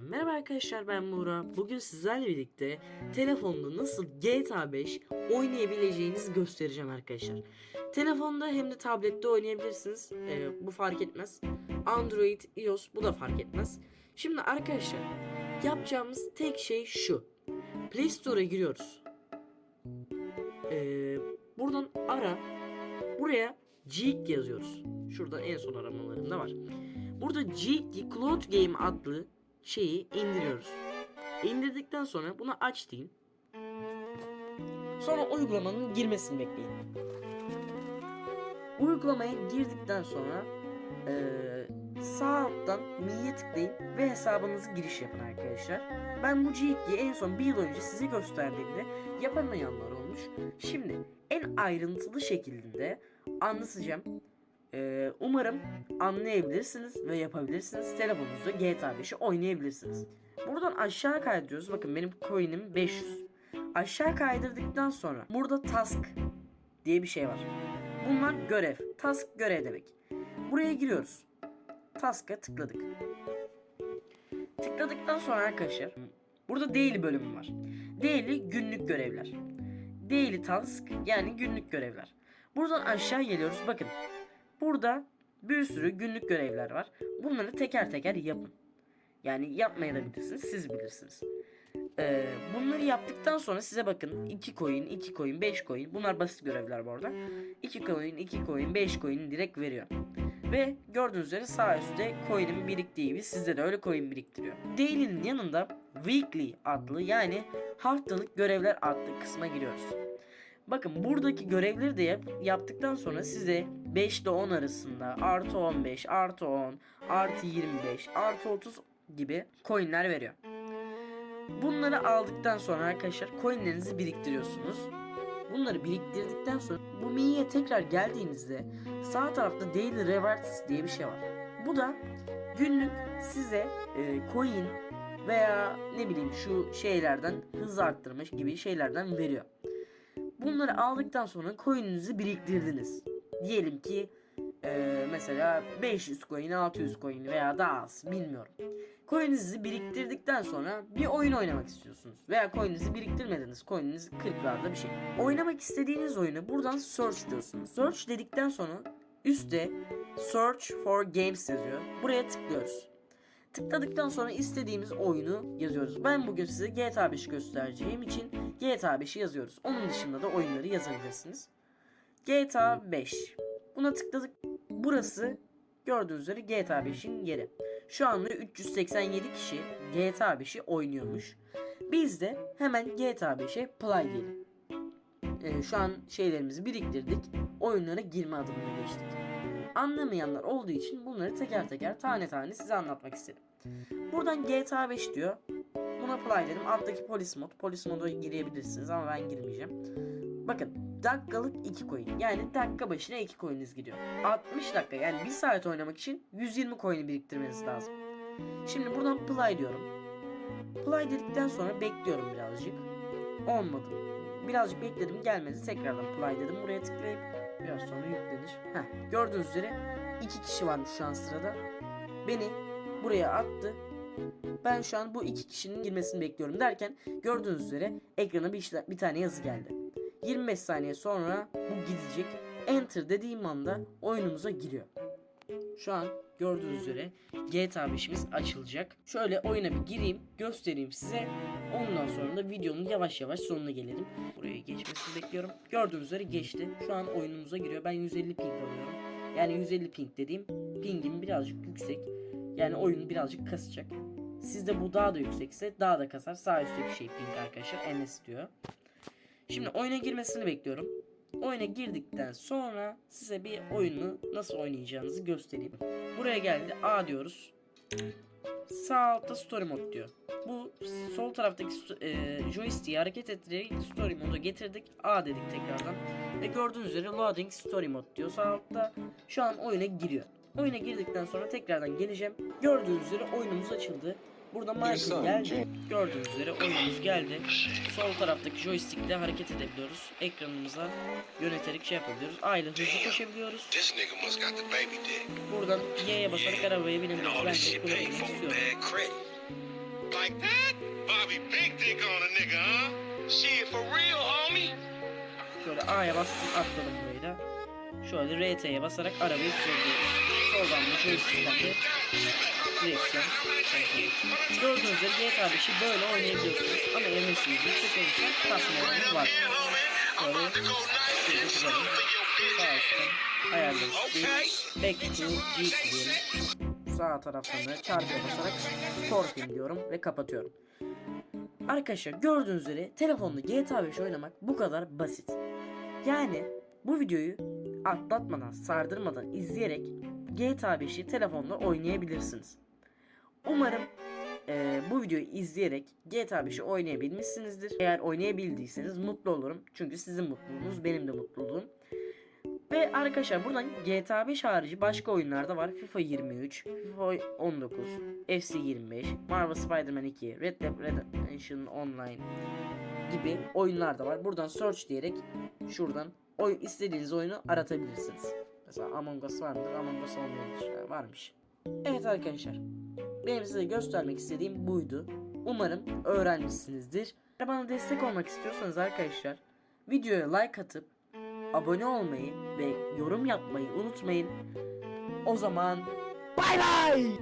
Merhaba arkadaşlar ben Muğra. Bugün sizlerle birlikte telefonda nasıl GTA 5 oynayabileceğinizi göstereceğim arkadaşlar. Telefonda hem de tablette oynayabilirsiniz. Ee, bu fark etmez. Android, iOS bu da fark etmez. Şimdi arkadaşlar yapacağımız tek şey şu. Play Store'a giriyoruz. Ee, buradan ara. Buraya Geek yazıyoruz. Şurada en son aramalarında var. Burada Geek Cloud Game adlı şeyi indiriyoruz. İndirdikten sonra bunu aç deyin. Sonra uygulamanın girmesini bekleyin. Uygulamaya girdikten sonra eee, sağ alttan mi'ye tıklayın ve hesabınızı giriş yapın arkadaşlar. Ben bu Geek'i en son bir yıl önce size gösterdiğimde yapamayanlar olmuş. Şimdi en ayrıntılı şekilde anlatacağım. Ee, umarım anlayabilirsiniz ve yapabilirsiniz. Telefonunuzda GTA 5'i oynayabilirsiniz. Buradan aşağı kaydırıyoruz. Bakın benim coin'im 500. Aşağı kaydırdıktan sonra burada task diye bir şey var. Bunlar görev. Task görev demek. Buraya giriyoruz. Task'a tıkladık. Tıkladıktan sonra arkadaşlar burada daily bölümü var. Daily günlük görevler. Daily task yani günlük görevler. Buradan aşağı geliyoruz. Bakın Burada bir sürü günlük görevler var. Bunları teker teker yapın. Yani yapmayabilirsiniz, siz bilirsiniz. Ee, bunları yaptıktan sonra size bakın 2 coin, 2 coin, 5 coin. Bunlar basit görevler bu arada. 2 coin, 2 coin, 5 coin direkt veriyor. Ve gördüğünüz üzere sağ üstte coin'in biriktiği gibi sizde de öyle coin biriktiriyor. Daily'nin yanında weekly adlı yani haftalık görevler adlı kısma giriyoruz. Bakın buradaki görevleri de yap, yaptıktan sonra size 5 ile 10 arasında artı 15, artı 10, artı 25, artı 30 gibi coinler veriyor. Bunları aldıktan sonra arkadaşlar coinlerinizi biriktiriyorsunuz. Bunları biriktirdikten sonra bu mi'ye tekrar geldiğinizde sağ tarafta Daily Rewards diye bir şey var. Bu da günlük size e, coin veya ne bileyim şu şeylerden hız arttırmış gibi şeylerden veriyor. Bunları aldıktan sonra coin'inizi biriktirdiniz. Diyelim ki eee, mesela 500 coin, 600 coin veya daha az bilmiyorum. Coin'inizi biriktirdikten sonra bir oyun oynamak istiyorsunuz. Veya coin'inizi biriktirmediniz. Coin'iniz 40'larda bir şey. Oynamak istediğiniz oyunu buradan search diyorsunuz. Search dedikten sonra üstte search for games yazıyor. Buraya tıklıyoruz. Tıkladıktan sonra istediğimiz oyunu yazıyoruz. Ben bugün size GTA 5 göstereceğim için GTA 5'i yazıyoruz. Onun dışında da oyunları yazabilirsiniz. GTA 5. Buna tıkladık. Burası gördüğünüz üzere GTA 5'in yeri. Şu anda 387 kişi GTA 5'i oynuyormuş. Biz de hemen GTA 5'e play diyelim. Ee, şu an şeylerimizi biriktirdik. Oyunlara girme adımına geçtik. Anlamayanlar olduğu için bunları teker teker tane tane size anlatmak istedim. Buradan GTA 5 diyor. Buna play dedim. Alttaki polis mod. Polis moda girebilirsiniz ama ben girmeyeceğim. Bakın dakikalık 2 coin. Yani dakika başına 2 coin'iniz gidiyor. 60 dakika yani 1 saat oynamak için 120 coin'i biriktirmeniz lazım. Şimdi buradan play diyorum. Play dedikten sonra bekliyorum birazcık. Olmadı. Birazcık bekledim gelmedi. Tekrardan play dedim. Buraya tıklayıp biraz sonra yüklenir. Heh, gördüğünüz üzere 2 kişi varmış şu an sırada. Beni buraya attı. Ben şu an bu iki kişinin girmesini bekliyorum derken gördüğünüz üzere ekrana bir, işle- bir tane yazı geldi. 25 saniye sonra bu gidecek. Enter dediğim anda oyunumuza giriyor. Şu an gördüğünüz üzere GTA 5'imiz açılacak. Şöyle oyuna bir gireyim, göstereyim size. Ondan sonra da videonun yavaş yavaş sonuna gelelim. Buraya geçmesini bekliyorum. Gördüğünüz üzere geçti. Şu an oyunumuza giriyor. Ben 150 ping alıyorum. Yani 150 ping dediğim pingim birazcık yüksek. Yani oyun birazcık kasacak. Sizde bu daha da yüksekse daha da kasar. Sağ üstteki şey ping arkadaşlar. NS diyor. Şimdi oyuna girmesini bekliyorum. Oyuna girdikten sonra size bir oyunu nasıl oynayacağınızı göstereyim. Buraya geldi A diyoruz. Sağ altta story mode diyor. Bu sol taraftaki e, joystick'i hareket ettirerek story modu getirdik. A dedik tekrardan. Ve gördüğünüz üzere loading story mode diyor sağ altta. Şu an oyuna giriyor. Oyuna girdikten sonra tekrardan geleceğim. Gördüğünüz üzere oyunumuz açıldı. Burada Michael geldi. Gördüğünüz üzere oyunumuz geldi. Sol taraftaki joystick ile hareket edebiliyoruz. Ekranımıza yöneterek şey yapabiliyoruz. A ile hızlı koşabiliyoruz. Buradan Y'ye basarak arabaya binebiliyoruz. Ben de with istiyorum. bad credit. like that? Bobby big dick on a nigga, huh? Shit, for real, homie? Şöyle A'ya bastım atladım burayı da. Şöyle RT'ye basarak arabayı sürdürüyoruz. Soldan da joystick'ten de direksiyon. Gördüğünüz üzere GTA 5'i böyle oynayabiliyorsunuz. Ama MS'iniz yüksek olursa kasmalarınız var. Şöyle şöyle güzelim. Sağ üstten ayarları tıklayıp Back to G diyelim. Sağ taraftan da çarpıya basarak Torfin diyorum ve kapatıyorum. Arkadaşlar gördüğünüz üzere telefonda GTA 5 oynamak bu kadar basit. Yani bu videoyu atlatmadan, sardırmadan izleyerek GTA 5'i telefonda oynayabilirsiniz. Umarım eee, bu videoyu izleyerek GTA 5'i oynayabilmişsinizdir. Eğer oynayabildiyseniz mutlu olurum. Çünkü sizin mutluluğunuz benim de mutluluğum. Ve arkadaşlar buradan GTA 5 harici başka oyunlarda var. FIFA 23, FIFA 19, FC 25, Marvel Spider-Man 2, Red Dead Redemption Online gibi oyunlar da var. Buradan search diyerek şuradan oy istediğiniz oyunu aratabilirsiniz. Mesela Among Us var mıdır? Among Us olmayabilir. Ha, varmış. Evet arkadaşlar. Benim size göstermek istediğim buydu. Umarım öğrenmişsinizdir. Eğer Bana destek olmak istiyorsanız arkadaşlar videoya like atıp abone olmayı ve yorum yapmayı unutmayın. O zaman bay bay.